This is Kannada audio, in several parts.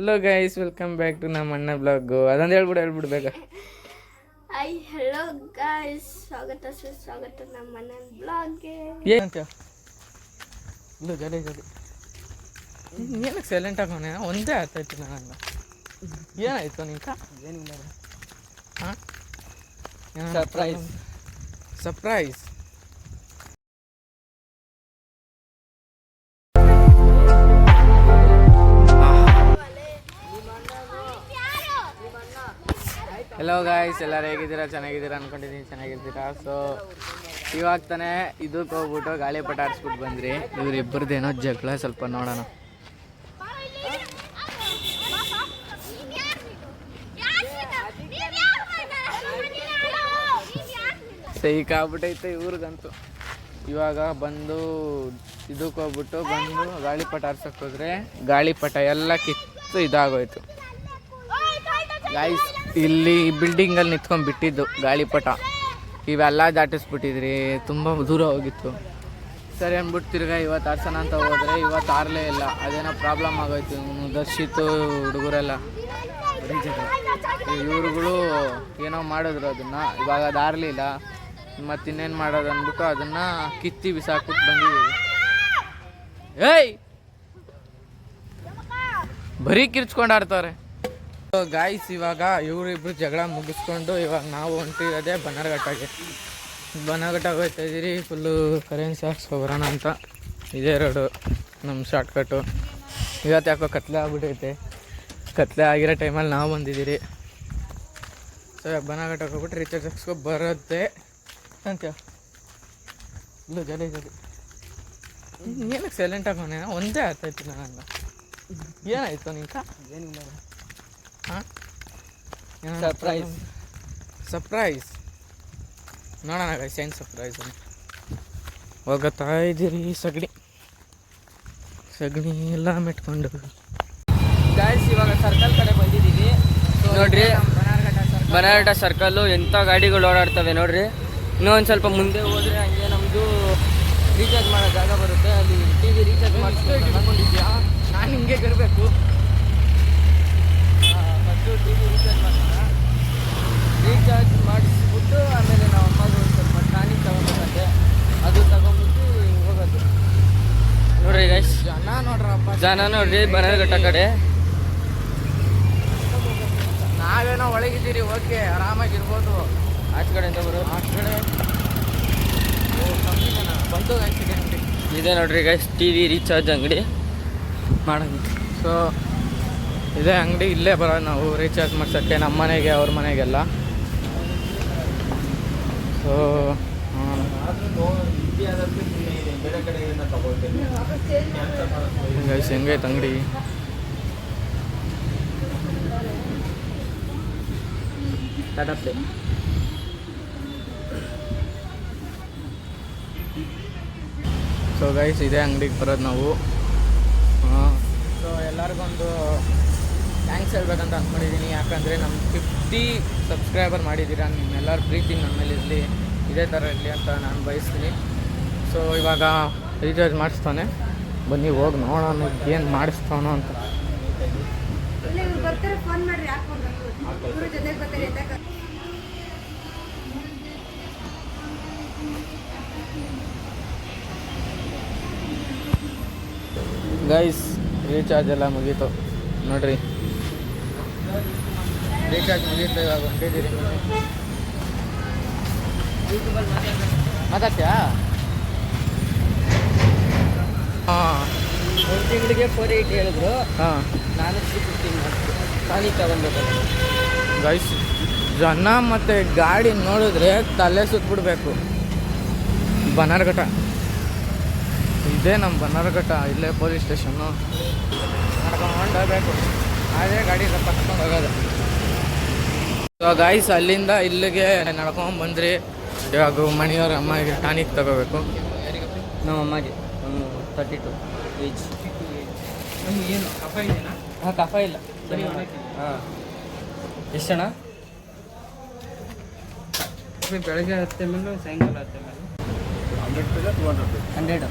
Hello guys welcome back to ನಮ್ಮ ಅಣ್ಣ ಬ್ಲಾಗು ಅದೊಂದು ಹೇಳ್ಬಿಡು ಹೇಳ್ಬಿಡು ಬೇಗ. ಐ ಹಲೋ ಗಾಯ್ಸ್ ಸ್ವಾಗತ ಸುಸ್ವಾಗತ ನಮ್ಮ ಅಣ್ಣನ ಬ್ಲಾಗ್ಗೆ ಏನಂತ ಇಲ್ಲ ಜಡಿ ಜಡಿ ಏನಕ್ಕೆ ಸೈಲೆಂಟ್ ಆಗೋಣ ಒಂದೇ ಅರ್ಥ ನಾನು ನನಗೆ. ಏನಾಯ್ತು ನಿಂಕ ಏನಿಲ್ಲ. ಹಾಂ? ಸರ್ಪ್ರೈಸ್ ಸರ್ಪ್ರೈಸ್ ಹಲೋ ಗಾಯ್ಸ್ ಎಲ್ಲರೂ ಹೇಗಿದ್ದೀರಾ? ಚೆನ್ನಾಗಿದ್ದೀರಾ ಅನ್ಕೊಂಡಿದ್ದೀನಿ. ಚೆನ್ನಾಗಿರ್ತೀರಾ? ಸೊ ಇವಾಗ ತಾನೇ ಇದಕ್ಕೆ ಹೋಗ್ಬಿಟ್ಟು ಗಾಳಿಪಟ ಆಡಿಸ್ಬಿಟ್ಟು ಬಂದ್ರಿ. ಇವ್ರಿಬ್ಬರದ್ದೇನೋ ಜಗಳ, ಸ್ವಲ್ಪ ನೋಡೋಣ. ಸೈಕ್ ಆಗ್ಬಿಟ್ಟೈತೆ ಇವ್ರಿಗಂತೂ. ಇವಾಗ ಬಂದು ಇದಕ್ಕೆ ಹೋಗ್ಬಿಟ್ಟು ಬಂದು ಗಾಳಿಪಟ ಆರ್ಸಕ್ಕೆ ಹೋದ್ರೆ ಗಾಳಿಪಟ ಎಲ್ಲ ಕಿತ್ತು ಇದಾಗೋಯ್ತು. ಗಾಯ್ಸ್ ಇಲ್ಲಿ ಬಿಲ್ಡಿಂಗಲ್ಲಿ ನಿಂತ್ಕೊಂಡು ಬಿಟ್ಟಿದ್ದು ಗಾಳಿಪಟ. ಇವೆಲ್ಲ ದಾಟಿಸ್ಬಿಟ್ಟಿದ್ರಿ, ತುಂಬ ದೂರ ಹೋಗಿತ್ತು. ಸರಿ ಅಂದ್ಬಿಟ್ಟು ತಿರ್ಗಾ ಇವತ್ತು ಆರ್ಸೋಣ ಅಂತ ಹೋದ್ರೆ ಇವತ್ತು ಆರಲೇ ಇಲ್ಲ. ಅದೇನೋ ಪ್ರಾಬ್ಲಮ್ ಆಗೋಯ್ತು ದರ್ಶಿತು, ಹುಡುಗರೆಲ್ಲ. ಇವ್ರುಗಳು ಏನೋ ಮಾಡಿದ್ರು ಅದನ್ನ. ಇವಾಗ ಅದು ಆರಲಿಲ್ಲ ಮತ್ತೆ ಇನ್ನೇನು ಮಾಡೋದು ಅಂದ್ಬಿಟ್ಟು ಅದನ್ನ ಕಿತ್ತಿ ಬಿಸಾಕ್ಬಿಟ್ಟು ಬಂದಿದ್ದೀವಿ. ಏಯ್! ಬರೀ ಕಿರ್ಚ್ಕೊಂಡು ಆಡ್ತಾರೆ ಗಾಯ್ಸ್ ಇವಾಗ ಇವರಿಬ್ರು ಜಗಳ ಮುಗಿಸ್ಕೊಂಡು ಇವಾಗ ನಾವು ಹೊಂಟಿರೋದೇ ಬನ್ನರ್ಘಟ್ಟಗೆ ಬನ್ನರ್ಘಟ್ಟಗೆ ಹೋಗ್ತಾ ಇದ್ದೀರಿ, ಫುಲ್ಲು ಕರೆನ್ಸಿ ಹಾಕ್ಸ್ಕೊಬರೋಣ ಅಂತ. ಇದೇ ರೋಡು ನಮ್ಮ ಶಾರ್ಟ್ಕಟ್ಟು. ಇವತ್ತು ಯಾಕೋ ಕತ್ಲೆ ಆಗ್ಬಿಟ್ಟೈತೆ. ಕತ್ಲೆ ಆಗಿರೋ ಟೈಮಲ್ಲಿ ನಾವು ಬಂದಿದ್ದೀರಿ. ಸೊ ಇವಾಗ ಬನ್ನರ್ಘಟ್ಟಕ್ಕೆ ಹೋಗ್ಬಿಟ್ಟು ರೀಚಾರ್ಜ್ ಹಾಕ್ಸ್ಕೊ ಬರುತ್ತೆ ಅಂತ ಇಲ್ಲ ಜಲ ಜಲಿ. ಏನಕ್ಕೆ ಸೈಲೆಂಟ್ ಮನೆ ಒಂದೇ ಅರ್ಥ ನಾನು ಏನಾಯ್ತು ನಿಂತ? ಏನಿಲ್ಲ ಹಾಂ Surprise. ಸರ್ಪ್ರೈಸ್ ನೋಡೋಣ ಗೈಸ್ ಏನು ಸರ್ಪ್ರೈಸ್ ಅಂತ. ಹೋಗುತ್ತಾ ಇದ್ದೀರಿ ಸಗಣಿ? ಸಗಣಿ ಎಲ್ಲ ಮೆಟ್ಕೊಂಡು. ಗಾಯ್ಸ್ ಇವಾಗ ಸರ್ಕಲ್ ಕಡೆ ಬಂದಿದ್ದೀವಿ. ನೋಡ್ರಿ. ಬನಾರಟ ಸರ್ಕಲ್ಲು ಎಂಥ ಗಾಡಿಗಳು ಓಡಾಡ್ತವೆ ನೋಡ್ರಿ. ಇನ್ನೂ ಒಂದು ಸ್ವಲ್ಪ ಮುಂದೆ ಹೋದರೆ ಹಂಗೆ ನಮ್ಮದು ರೀಚಾರ್ಜ್ ಮಾಡೋ ಜಾಗ ಬರುತ್ತೆ. ಅಲ್ಲಿ ಟಿ ವಿ ರೀಚಾರ್ಜ್ ಮಾಡಿಸ್ಕೊಂಡು ನಾನು ಹಿಂಗೆ ಫಸ್ಟು ಟಿ ವಿ ರೀಚಾರ್ಜ್ ಮಾಡೋಣ ರೀಚಾರ್ಜ್ ಮಾಡಿಸ್ಬಿಟ್ಟು ಆಮೇಲೆ ನಾವು ಅಮ್ಮಗೆ ಒಂದು ಸ್ವಲ್ಪ ಟಾನಿಕ್ ತಗೊಬೇಕಂತೆ ಅದು ತಗೊಂಬಿಟ್ಟು ಹಿಂಗೆ ಹೋಗೋದು ನೋಡ್ರಿ ಗೈಸ್ ಜನ ನೋಡ್ರಪ್ಪ ಜನ ನೋಡ್ರಿ ಬನಾರಘಟ್ಟ ಕಡೆ. ನಾವೇನೋ ಒಳಗಿದ್ದೀರಿ ಓಕೆ ಆರಾಮಾಗಿರ್ಬೋದು. ಆಚೆ ಕಡೆಯಿಂದ ಬರೋದು ಆಚೆ ಕಡೆ. ಗೈಸಿಗೆ ಅಂಗಡಿ ಇದೆ ನೋಡ್ರಿ ಗೈಸ್ ಟಿ ವಿ ರೀಚಾರ್ಜ್ ಅಂಗಡಿ. ಮಾಡೋದು ಸೊ ಇದೇ ಅಂಗಡಿ ಇಲ್ಲೇ ಬರೋದು ನಾವು ರೀಚಾರ್ಜ್ ಮಾಡ್ಸೋಕ್ಕೆ ನಮ್ಮ ಮನೆಗೆ, ಅವ್ರ ಮನೆಗೆಲ್ಲ. ಸೊ ಗೈಸ್ ಹೆಂಗೈತೆ ಅಂಗಡಿ? ಸೊ ಗೈಸ್ ಇದೇ ಅಂಗಡಿಗೆ ಬರೋದು ನಾವು. ಸೊ ಎಲ್ಲರಿಗೊಂದು ಥ್ಯಾಂಕ್ಸ್ ಹೇಳ್ಬೇಕಂತ ಅಂದ್ಕೊಂಡಿದ್ದೀನಿ. ಯಾಕಂದರೆ ನಮ್ಮ ಫಿಫ್ಟಿ ಸಬ್ಸ್ಕ್ರೈಬರ್ ಮಾಡಿದ್ದೀರಾ ನಿಮ್ಮೆಲ್ಲರ ಪ್ರೀತಿ ನಮ್ಮ ಮೇಲೆ ಇರಲಿ ಇದೇ ಥರ ಇರಲಿ ಅಂತ ನಾನು ಬಯಸ್ತೀನಿ. ಸೊ ಇವಾಗ ರೀಚಾರ್ಜ್ ಮಾಡಿಸ್ತಾನೆ. ಬನ್ನಿ ಹೋಗಿ ನೋಡೋಣ ಏನು ಮಾಡಿಸ್ತಾನೋ ಅಂತ. ಗೈಸ್ ರೀಚಾರ್ಜ್ ಎಲ್ಲ ಮುಗೀತು. ನೋಡ್ರಿ. ರೀಚಾರ್ಜ್ ಮುಗಿಯುತ್ತೆ ಇವಾಗ ಹೊಂಟಿದ್ದೀರಿ ಮಾತಾಡ್ತೀಯಾ? ಹಾಂ. ಒಂದು ತಿಂಗಳಿಗೆ ಫೋರ್ ಏಯ್ಟ್ ಹೇಳಿದ್ರು. ಹಾಂ. ನಾನು ತ್ರೀ ಫಿಫ್ಟಿ ಖಾಲಿ ತಗೊಂಡ್ಬೇಕು ಗೈಸ್ ಜನ ಮತ್ತು ಗಾಡಿ ನೋಡಿದ್ರೆ ತಲೆ ಸುತ್ತಬಿಡ್ಬೇಕು ಬನ್ನರ್ಘಟ್ಟ ಇದೇ ನಮ್ಮ ಬನ್ನರ್ಘಟ್ಟ ಇಲ್ಲೇ ಪೊಲೀಸ್ ಸ್ಟೇಷನ್ನು ನಡ್ಕೊಂಡು ಹೋಗ್ಬೇಕು ಅದೇ ಗಾಡಿ ಕರ್ಕೊಂಡು ಹೋಗೋದು ಇವಾಗ ಐಸ್ ಅಲ್ಲಿಂದ ಇಲ್ಲಿಗೆ ನಡ್ಕೊಂಡು ಬಂದ್ರಿ. ಇವಾಗ ಮಣಿಯವ್ರ ಅಮ್ಮಗೆ ಟಾನಿಕ್ ತಗೋಬೇಕು. ನಮ್ಮ ಅಮ್ಮಗೆ ಒಂದು ತರ್ಟಿ ಟು ಏಜ್ ಏನು ಕಫ ಇದೆಯಾ? ಹಾಂ ಕಫ ಇಲ್ಲ. ಹಾಂ. ಎಷ್ಟಣ್ಣ? ಬೆಳಗ್ಗೆ ಹತ್ತೆ ಮೇಲೆ ಸಾಯಂಕಾಲ ಹತ್ತೆ ಮೇಲೆ. ಹಂಡ್ರೆಡ್.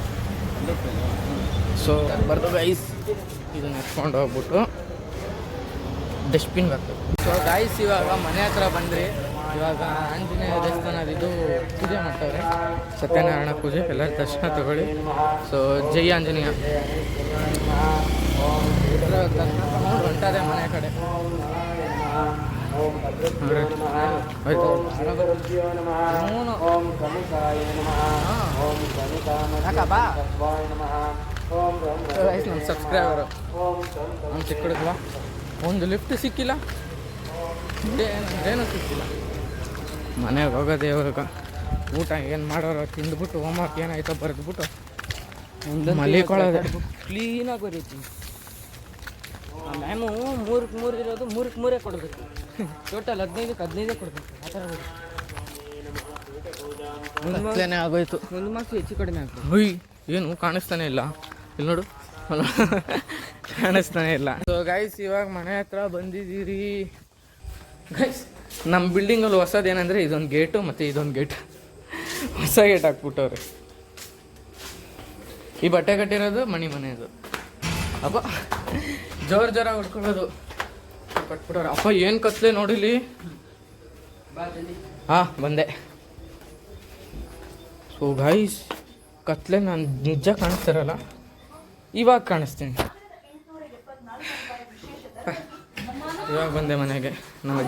ಸೊ ಬರ್ದು ಐಸ್ ಇದನ್ನ ಎತ್ಕೊಂಡು ಹೋಗ್ಬಿಟ್ಟು ಡಸ್ಟ್ಬಿನ್ಗೆ ಬರ್ತದೆ ಸೊ ಗಾಯ್ಸ್ ಇವಾಗ ಮನೆ ಹತ್ರ ಬಂದ್ರಿ. ಇವಾಗ ಆಂಜನೇಯ ದೇವಸ್ಥಾನದ ಇದು ಪೂಜೆ ಮಾಡ್ತಾವ್ರೆ. ಸತ್ಯನಾರಾಯಣ ಪೂಜೆ ಎಲ್ಲರ ದರ್ಶನ ತಗೊಳ್ಳಿ. ಸೊ ಜೈ ಆಂಜನೇಯ. ದರ್ಶನ ತಗೊಂಡು ಹೊಂಟದೆ ಮನೆ ಕಡೆ ನಮ್ಮ ಸಬ್ಸ್ಕ್ರೈಬರು ನಮ್ಮ ಚಿಕ್ಕ ಹುಡುಗ ಒಂದು ಲಿಫ್ಟ್ ಸಿಕ್ಕಿಲ್ಲ ಏನೂ ಸಿಕ್ಕಿಲ್ಲ. ಮನೆಗೆ ಹೋಗೋದೇ ಇವಾಗ. ಊಟ ಏನು ಮಾಡೋರು ತಿಂದ್ಬಿಟ್ಟು ಹೋಮ್ವರ್ಕ್ ಏನಾಯ್ತೋ ಬರೆದ್ಬಿಟ್ಟು ಒಂದು ಮಲಿಕೊಳ್ಳೋದು. ಕ್ಲೀನಾಗಿ ಬರೀತಿ ಮ್ಯಾಮು ಮೂರಕ್ಕೆ ಮೂರು ಇರೋದು ಮೂರಕ್ಕೆ ಮೂರೇ ಕೊಡಬೇಕು. ಟೋಟಲ್ ಹದಿನೈದಕ್ಕೆ ಹದಿನೈದೇ ಕೊಡಬೇಕು. ಆ ಥರ ಆಗೋಯ್ತು. ಒಂದು ಮಾಸ ಹೆಚ್ಚು ಕಡಿಮೆ ಆಗ್ತದೆ ಹುಯ್ ಏನು ಕಾಣಿಸ್ತಾನೆ ಇಲ್ಲ. ಇಲ್ಲಿ ನೋಡು. ಕಾಣಿಸ್ತಾನೆ ಇಲ್ಲ. ಸೊ ಗೈಸ್ ಇವಾಗ ಮನೆ ಹತ್ರ ಬಂದಿದ್ದೀರಿ. ಗೈಸ್ ನಮ್ಮ ಬಿಲ್ಡಿಂಗಲ್ಲಿ ಏನಂದರೆ ಇದೊಂದು ಗೇಟು ಮತ್ತು ಇದೊಂದು ಗೇಟ್ ಹೊಸ ಗೇಟ್ ಹಾಕ್ಬಿಟ್ಟವ್ರೆ. ಈ ಬಟ್ಟೆ ಕಟ್ಟಿರೋದು ಮಣಿ ಮನೆಯದು ಅಪ್ಪ, ಜೋರು ಜೋರಾಗಿ ಹೊಡ್ಕೊಳ್ಳೋದು. ಕಟ್ಬಿಟ್ಟವ್ರೆ. ಅಪ್ಪ, ಏನು ಕತ್ಲೆ ನೋಡಿಲಿ? ಹಾಂ, ಬಂದೆ. ಸೊ ಗೈಸ್ ಕತ್ಲೆ ನಾನು ನಿಜ ಕಾಣಿಸ್ತಿರಲ್ಲ ಇವಾಗ ಕಾಣಿಸ್ತೀನಿ. ಇವಾಗ ಬಂದೆ ಮನೆಗೆ ನಮ್ಮ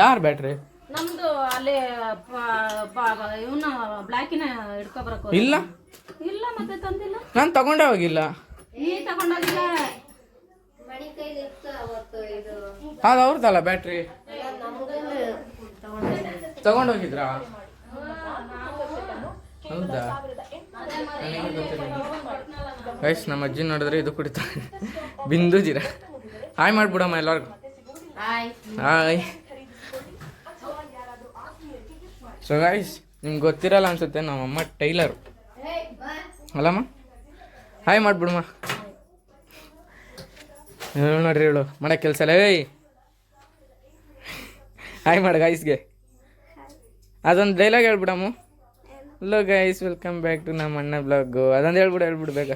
ಯಾರು ಬ್ಯಾಟ್ರಿ? ನಮ್ದು ಅಲ್ಲಿ ಇವನ್ನ ಬ್ಲಾಕಿನ ಹಿಡ್ಕೊಬರಕ ಇಲ್ಲ? ಇಲ್ಲ ಮತ್ತೆ ತಂದಿಲ್ಲ? ನಾನು ತಗೊಂಡೇ ಹೋಗಿಲ್ಲ. ಈ ತಗೊಂಡೋಗಿಲ್ಲ. ಮಣಿ ಕೈಲಿ ಇತ್ತು ಅವತ್ತು ಇದು. ಅದು ಅವ್ರದ್ದಲ್ಲ ಬ್ಯಾಟ್ರಿ? ತಗೊಂಡೋಗಿದ್ರಾ? ಹೌದಾ? ಗೈಸ್ ನಮ್ಮ ಅಜ್ಜಿ ನೋಡಿದ್ರೆ ಇದು ಕುಡಿತಾರೆ ಬಿಂದು ಜೀರ. ಹಾಯ್ ಮಾಡ್ಬಿಡಮ್ಮ ಎಲ್ಲರಿಗೂ. ಹಾಯ್ ಹಾಯ್ ಸೊ ಗೈಸ್ ನಿಮ್ಗೆ ಗೊತ್ತಿರಲ್ಲ ಅನ್ಸುತ್ತೆ ನಮ್ಮಮ್ಮ ಟೈಲರು. ಅಲ್ಲಮ್ಮ? ಹಾಯ್ ಮಾಡ್ಬಿಡಮ್ಮ. ಹೇಳು ನೋಡ್ರಿ ಹೇಳು ಮಾಡೋ ಕೆಲಸ ಇಲ್ಲ ಏಯ್. ಹಾಯ್ ಮಾಡು ಗೈಸ್ಗೆ ಅದೊಂದು dialogue ಹೇಳ್ಬಿಡಮ್ಮ. Hello guys welcome back to ನಮ್ಮ ಅಣ್ಣ ಬ್ಲಾಗು ಅದೊಂದು ಹೇಳ್ಬಿಡು ಹೇಳ್ಬಿಡು ಬೇಗ.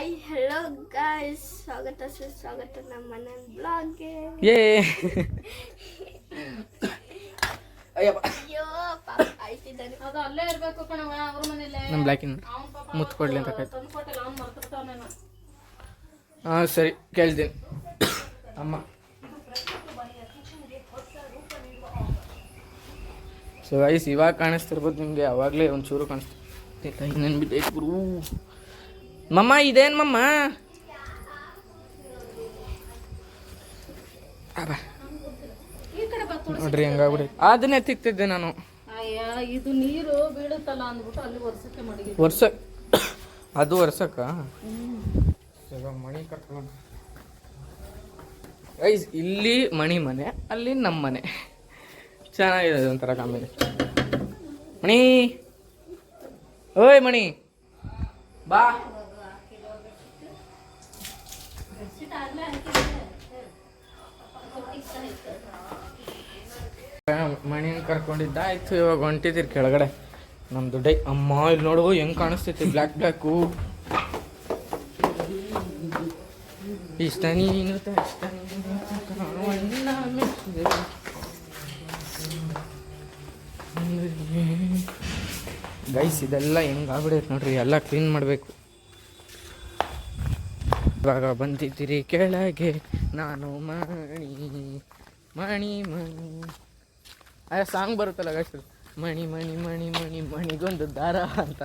ಐ ಹಲೋ ಗೈಸ್ ಸ್ವಾಗತ ಸುಸ್ವಾಗತ ನಮ್ಮ ಅಣ್ಣನ ಬ್ಲಾಗ್ಗೆ ಏ ಅಯ್ಯಪ್ಪ ಅಯ್ಯೋ ಪಾಪ ಆಯ್ತಿದ್ದಾನೆ. ಅದು ಅಲ್ಲೇ ಇರಬೇಕು ಕಣವ ಅವ್ರ ಮನೇಲೆ ನಮ್ಮ ಬ್ಲ್ಯಾಕಿನ ಅವ್ನ್ ಪಾಪ ಮುತ್ತು ಕೊಡ್ಲಿ ಅಂತ ಕಾಯ್ತು. ತಂದ್ಕೊಟ್ಟಿಲ್ಲ ಅವ್ನು ಮರ್ತಿರ್ತಾವನೇನೋ ಹಾಂ ಸರಿ. ಕೇಳ್ತೀನಿ. ಅಮ್ಮ. ಸೊ ಐಸ್ ಇವಾಗ ಕಾಣಿಸ್ತಿರ್ಬೋದು ನಿಮಗೆ ಅವಾಗಲೇ ಒಂಚೂರು ಕಾಣಿಸ್ತಿಲ್ಲ ಬಿದ್ದೈತೆ ಗುರು. ಮಮ್ಮ ಇದೇನು ಮಮ್ಮ. ನೋಡ್ರಿ ಹೆಂಗಾಗ್ಬಿಡಿ. ಅದನ್ನೇ ತಿಕ್ತಿದ್ದೆ ನಾನು. ಇದು ನೀರು ಬೀಳುತ್ತಲ್ಲ ಅಂದ್ಬಿಟ್ಟು ಅಲ್ಲಿ ವರ್ಷಕ್ಕೆ ಮಡಗಿ ವರ್ಷ ಅದು ವರ್ಷಕ್ಕ ಮಣಿ ಕಟ್ಕೊಂಡು ಇಲ್ಲಿ ಮಣಿ ಮನೆ ಅಲ್ಲಿ ನಮ್ಮ ಮನೆ ಚೆನ್ನಾಗಿದೆ ಒಂಥರ ಕಾಮಿಡಿ ಮಣಿ. ಓಯ್ ಮಣಿ. ಬಾ. ಮಣಿನ ಕರ್ಕೊಂಡಿದ್ದ. ಆಯ್ತು, ಇವಾಗ ಹೊಂಟಿದ್ದೀರಿ ಕೆಳಗಡೆ. ನಮ್ಮ ಡೈ ಅಮ್ಮ ಇಲ್ಲಿ ನೋಡು, ಹೆಂಗ್ ಕಾಣಿಸ್ತೈತಿ? ಬ್ಲ್ಯಾಕ್ ಬ್ಲ್ಯಾಕು ಇಷ್ಟ, ನೀನು ಇಷ್ಟ. ಗೈಸ್, ಇದೆಲ್ಲ ಹೆಂಗ್ ಆಗ್ಬಿಡೈತೆ ನೋಡ್ರಿ, ಎಲ್ಲ ಕ್ಲೀನ್ ಮಾಡಬೇಕು. ಇವಾಗ ಬಂದಿದ್ದೀರಿ ಕೆಳಗೆ, ನಾನು ಮಣಿ ಮಣಿ ಮಣಿ. ಅದೇ ಸಾಂಗ್ ಬರುತ್ತಲ್ಲ ಗೈಸ್ ಮಣಿ ಮಣಿ ಮಣಿ ಮಣಿ, ಮಣಿಗೊಂದು ದಾರ ಅಂತ.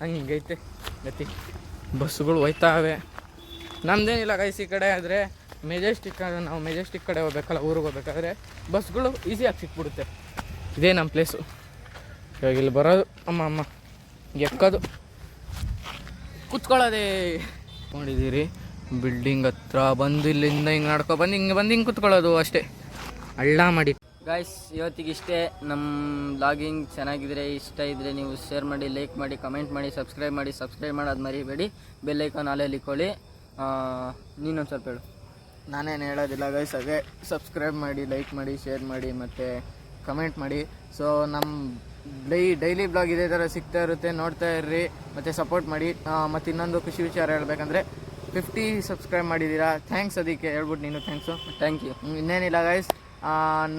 ಹಂಗೈತೆ. ಗತಿ, ಬಸ್ಸುಗಳು ಹೋಯ್ತಾವೆ. ನಮ್ದೇನಿಲ್ಲ ಗೈಸ್ ಈ ಕಡೆ, ಆದರೆ ಮೆಜೆಸ್ಟಿಕ್ ನಾವು ಮೆಜೆಸ್ಟಿಕ್ ಕಡೆ ಹೋಗ್ಬೇಕಲ್ಲ, ಊರಿಗೆ ಹೋಗ್ಬೇಕಾದ್ರೆ ಬಸ್ಗಳು ಈಸಿಯಾಗಿ ಸಿಕ್ಬಿಡುತ್ತೆ. ಇದೇ ನಮ್ಮ ಪ್ಲೇಸು ಇವಾಗ ಇಲ್ಲಿ ಬರೋದು. ಅಮ್ಮ ಅಮ್ಮ. ಎಕ್ಕೋದು. ಕುತ್ಕೊಳ್ಳೋದೇ. ನೋಡಿದ್ದೀರಿ ಬಿಲ್ಡಿಂಗ್ ಹತ್ರ ಬಂದು ಇಲ್ಲಿಂದ ಹಿಂಗೆ ನಡ್ಕೊ ಬಂದು ಹಿಂಗೆ ಬಂದು ಹಿಂಗೆ ಕುತ್ಕೊಳ್ಳೋದು ಅಷ್ಟೇ. ಅಳ್ಳ ಮಾಡಿ. ಗಾಯ್ಸ್ ಇವತ್ತಿಗೆ ಇಷ್ಟೇ. ನಮ್ಮ ಬ್ಲಾಗಿಂಗ್ ಚೆನ್ನಾಗಿದ್ರೆ ಇಷ್ಟ ಇದ್ದರೆ ನೀವು ಶೇರ್ ಮಾಡಿ ಲೈಕ್ ಮಾಡಿ ಕಮೆಂಟ್ ಮಾಡಿ ಸಬ್ಸ್ಕ್ರೈಬ್ ಮಾಡಿ ಸಬ್ಸ್ಕ್ರೈಬ್ ಮಾಡೋದು ಮರಿಬೇಡಿ. ಬೆಲ್ ಐಕಾನ್ ಅಲ್ಲೇ ಇಕ್ಕೊಳ್ಳಿ ನೀನೊಂದು ಸ್ವಲ್ಪ ಹೇಳು. ನಾನೇನು ಹೇಳೋದಿಲ್ಲ ಗೈಸ್ ಅದೇ ಸಬ್ಸ್ಕ್ರೈಬ್ ಮಾಡಿ ಲೈಕ್ ಮಾಡಿ ಶೇರ್ ಮಾಡಿ ಮತ್ತು ಕಮೆಂಟ್ ಮಾಡಿ. ಸೊ ನಮ್ಮ ಡೈ ಡೈಲಿ ಬ್ಲಾಗ್ ಇದೇ ಥರ ಸಿಗ್ತಾ ಇರುತ್ತೆ ನೋಡ್ತಾ ಇರ್ರಿ ಮತ್ತು ಸಪೋರ್ಟ್ ಮಾಡಿ. ಮತ್ತು ಇನ್ನೊಂದು ಖುಷಿ ವಿಚಾರ ಹೇಳಬೇಕಂದ್ರೆ ಫಿಫ್ಟಿ ಸಬ್ಸ್ಕ್ರೈಬ್ ಮಾಡಿದ್ದೀರಾ? ಥ್ಯಾಂಕ್ಸ್ ಅದಕ್ಕೆ ಹೇಳ್ಬಿಟ್ಟು ನೀನು ಥ್ಯಾಂಕ್ಸು ಥ್ಯಾಂಕ್ ಯು ಇನ್ನೇನಿಲ್ಲ ಗೈಸ್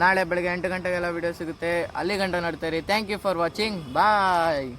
ನಾಳೆ ಬೆಳಗ್ಗೆ ಎಂಟು ಗಂಟೆಗೆಲ್ಲ ವೀಡಿಯೋ ಸಿಗುತ್ತೆ. ಅಲ್ಲಿ ಗಂಟೆ ನೋಡ್ತಾ ಇರಿ. Thank you for watching bye